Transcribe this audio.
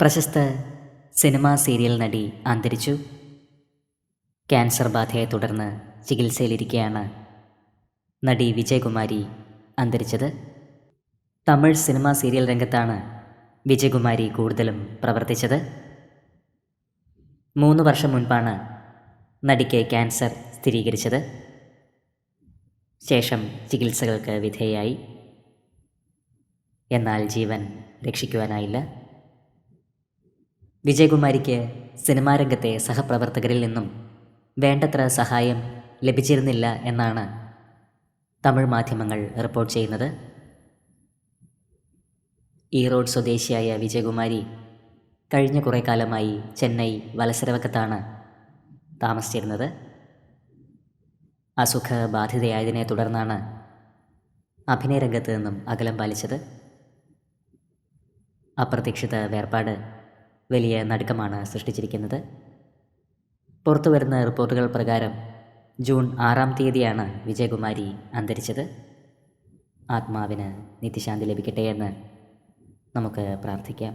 പ്രശസ്ത cinema serial നടി അന്തരിച്ചു. ക്യാൻസർ ബാധയെ തുടർന്ന് ചികിത്സയിലിരിക്കെയാണ് നടി വിജയകുമാരി അന്തരിച്ചത്. തമിഴ് സിനിമാ സീരിയൽ രംഗത്താണ് വിജയകുമാരി കൂടുതലും പ്രവർത്തിച്ചത്. മൂന്ന് വർഷം മുൻപാണ് നടിക്ക് ക്യാൻസർ സ്ഥിരീകരിച്ചത്. ശേഷം ചികിത്സകൾക്ക് വിധേയായി എന്നാൽ ജീവൻ രക്ഷിക്കുവാനായില്ല. വിജയകുമാരിക്ക് സിനിമാ രംഗത്തെ സഹപ്രവർത്തകരിൽ നിന്നും വേണ്ടത്ര സഹായം ലഭിച്ചിരുന്നില്ല എന്നാണ് തമിഴ് മാധ്യമങ്ങൾ റിപ്പോർട്ട് ചെയ്യുന്നത്. ഈറോഡ് സ്വദേശിയായ വിജയകുമാരി കഴിഞ്ഞ കുറേ കാലമായി ചെന്നൈ വലസരവക്കത്താണ് താമസിച്ചിരുന്നത്. അസുഖ ബാധിതയായതിനെ തുടർന്നാണ് അഭിനയരംഗത്ത് നിന്നും അകലം പാലിച്ചത്. അപ്രതീക്ഷിത വേർപാട് വലിയ നടുക്കമാണ് സൃഷ്ടിച്ചിരിക്കുന്നത്. പുറത്തു വരുന്ന റിപ്പോർട്ടുകൾ പ്രകാരം ജൂൺ ആറാം തീയതിയാണ് വിജയകുമാരി അന്തരിച്ചത്. ആത്മാവിന് നിത്യശാന്തി ലഭിക്കട്ടെ എന്ന് നമുക്ക് പ്രാർത്ഥിക്കാം.